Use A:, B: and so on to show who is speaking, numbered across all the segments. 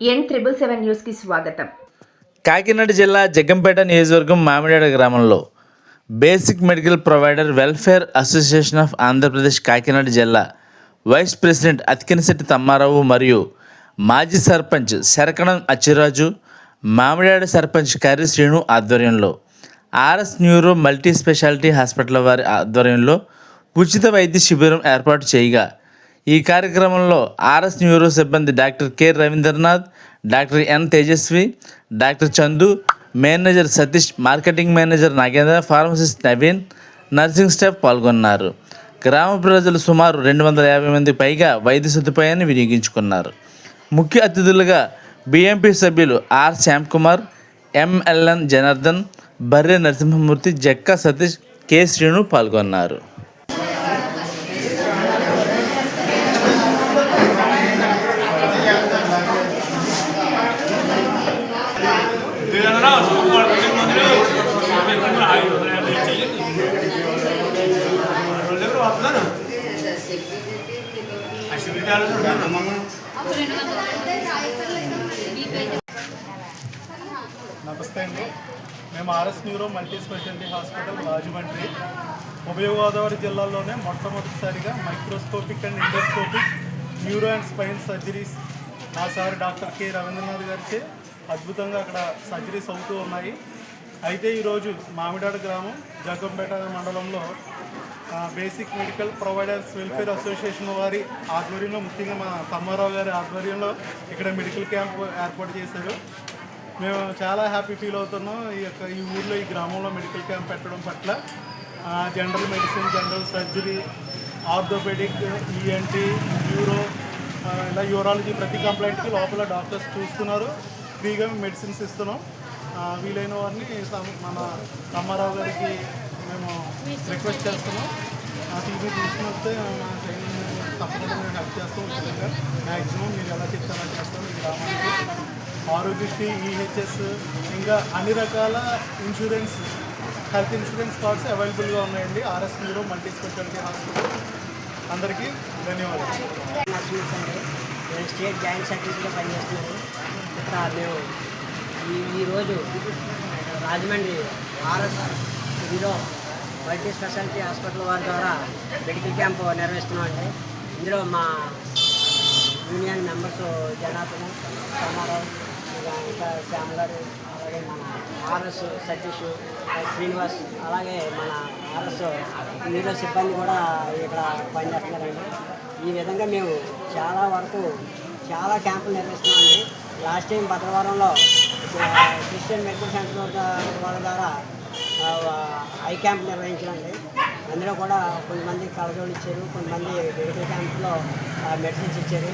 A: ఎన్ triple seven న్యూస్కి స్వాగతం.
B: కాకినాడ జిల్లా జగ్గంపేట నియోజకవర్గం మామిడాడ గ్రామంలో basic medical provider welfare association of Andhra Pradesh Kakinada జిల్లా వైస్ ప్రెసిడెంట్ అతికినశెట్టి తమ్మారావు మరియు మాజీ సర్పంచ్ శరకణం అచ్చిరాజు మామిడాడ సర్పంచ్ కర్రి శ్రీను ఆధ్వర్యంలో RS neuro multi speciality hospital వారి ఆధ్వర్యంలో ఉచిత వైద్య శిబిరం ఏర్పాటు చేయగా ఈ కార్యక్రమంలో ఆర్ఎస్ న్యూరో సిబ్బంది doctor K Ravindranath doctor N Tejaswi doctor Chandu manager Satish marketing manager Nagendra pharmacist Naveen nursing staff పాల్గొన్నారు. గ్రామ ప్రజలు సుమారు రెండు వందల యాభై మంది పైగా వైద్య సదుపాయాన్ని వినియోగించుకున్నారు. ముఖ్య అతిథులుగా బిఎంపి సభ్యులు are Shyamkumar MLN Janardhan Barre Narasimhamurthy Jakka Satish K Srinu పాల్గొన్నారు.
C: నమస్తే అండి. మేము RS neuro multi speciality hospital Rajahmundry. ఉభయ గోదావరి జిల్లాలోనే మొట్టమొదటిసారిగా microscopic and endoscopic neuro and spine surgeries. మా సార్ డాక్టర్ కె. రవీంద్రనాథ్ గారిచే అద్భుతంగా అక్కడ సర్జరీస్ అవుతూ ఉన్నాయి. అయితే ఈరోజు మామిడాడ గ్రామం జగ్గంపేట మండలంలో basic medical providers welfare association వారి ఆధ్వర్యంలో ముఖ్యంగా మా తమ్మారావు గారి ఆధ్వర్యంలో ఇక్కడ మెడికల్ క్యాంప్ ఏర్పాటు చేశారు. మేము చాలా హ్యాపీ ఫీల్ అవుతున్నాం. ఈ యొక్క ఈ ఊర్లో ఈ గ్రామంలో మెడికల్ క్యాంప్ పెట్టడం పట్ల. General medicine general surgery orthopedic ENT neuro ఇలా యూరాలజీ ప్రతి కంప్లైంట్కి లోపల డాక్టర్స్ చూస్తున్నారు. ఫ్రీగా మెడిసిన్స్ ఇస్తున్నాం. వీలైన వారిని మన తమ్మారావు గారికి మేము రిక్వెస్ట్ చేస్తున్నాం. ఆ టీవీ తీసుకుని వస్తే మా ట్రైనింగ్ తప్పకుండా మేము హెల్ప్ చేస్తాం ఉచితంగా మ్యాక్సిమం మీరు ఎలా చెప్తే అలా చేస్తాం ఈ గ్రామానికి ఆరోగ్యశ్రీ ఈహెచ్ఎస్ ఇంకా అన్ని రకాల ఇన్సూరెన్స్ హెల్త్ ఇన్సూరెన్స్ కార్డ్స్ అవైలబుల్గా ఉన్నాయండి. RS neuro multi speciality hospital అందరికీ ధన్యవాదాలు.
D: నేను స్టేట్ జాయింట్ సెక్రటరీగా పనిచేస్తున్నాను ఇక్కడ మేము ఈ ఈరోజు రాజమండ్రి ఆర్ఎస్ ఇదిలో మల్టీ స్పెషాలిటీ హాస్పిటల్ వారి ద్వారా మెడికల్ క్యాంప్ నిర్వహిస్తున్నామండి. ఇందులో మా యూనియన్ మెంబర్స్ జనార్దన్ రామారావు ఇంకా శ్యామ్ గారు అలాగే మన ఆర్ఎస్ సతీష్ శ్రీనివాస్ అలాగే మన ఆర్ఎస్ మీడియా సిబ్బంది కూడా ఇక్కడ పనిచేస్తున్నారండి. ఈ విధంగా మేము చాలా వరకు చాలా క్యాంపులు నిర్వహిస్తున్నామండి. లాస్ట్ టైం భద్రవరంలో క్రిస్టియన్ మెడికల్ సెంటర్ వాళ్ళ- ద్వారా ఐ క్యాంప్ నిర్వహించామండి అందులో కూడా కొంతమంది కలజోళ్ళు ఇచ్చారు కొంతమంది మెడికల్ క్యాంప్లో మెడిసిన్స్ ఇచ్చారు.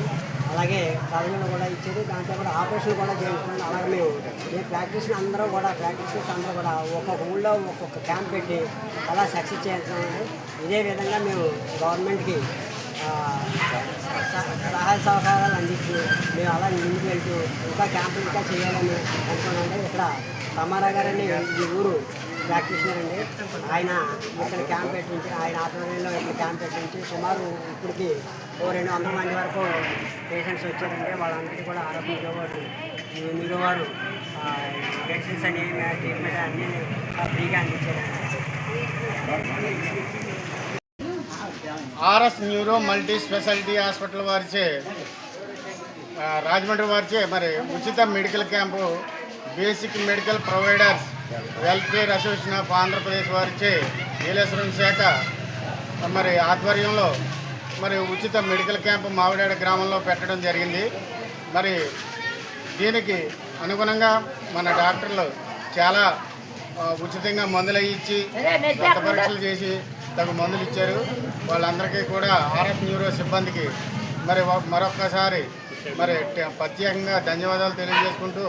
D: అలాగే కలజోళ్ళు కూడా ఇచ్చారు. దాంట్లో కూడా ఆపరేషన్ కూడా చేయించుకున్నాం అలాగే మేము ఈ ప్రాక్టీస్ అందరూ కూడా ప్రాక్టీస్ అందరూ కూడా ఒక్కొక్క ఊళ్ళో ఒక్కొక్క క్యాంప్ పెట్టి అలా సక్సెస్ చేస్తున్నామండి ఇదే విధంగా మేము గవర్నమెంట్కి సహాయ సహకారాలు అందించి మేము అలా ముందుకు వెళ్తూ ఇంకా క్యాంపులు ఇంకా చేయాలని అనుకున్నాం ఇక్కడ తమారా గారని ఈ ఊరు ప్రాక్టీషనర్ అండి. ఆయన ఇక్కడ క్యాంప్ పెట్టించి ఆయన ఆధ్వర్యంలో ఇక్కడ క్యాంప్ పెట్టించి సుమారు ఇప్పటికి ఓ రెండు వందల మంది వరకు పేషెంట్స్ వచ్చారండి. వాళ్ళందరికీ కూడా ఆరోగ్య వారు మీరు మెడిసిన్స్ అని ట్రీట్మెంట్ అన్నీ ఫ్రీగా అందించారండి.
E: RS neuro multi speciality hospital వారిచే రాజమండ్రి వారిచే మరి ఉచిత medical camp basic medical providers welfare association of Andhra Pradesh వారిచే నీలేశ్వరం శాఖ మరి ఆధ్వర్యంలో మరి ఉచిత మెడికల్ క్యాంపు మావిడాడ గ్రామంలో పెట్టడం జరిగింది. మరి దీనికి అనుగుణంగా మన డాక్టర్లు చాలా ఉచితంగా మందులు ఇచ్చి రక్త పరీక్షలు చేసి తగు మందులు ఇచ్చారు. వాళ్ళందరికీ కూడా ఆర్ఎఫ్ న్యూరో సిబ్బందికి మరి మరొక్కసారి మరి ప్రత్యేకంగా ధన్యవాదాలు తెలియజేసుకుంటూ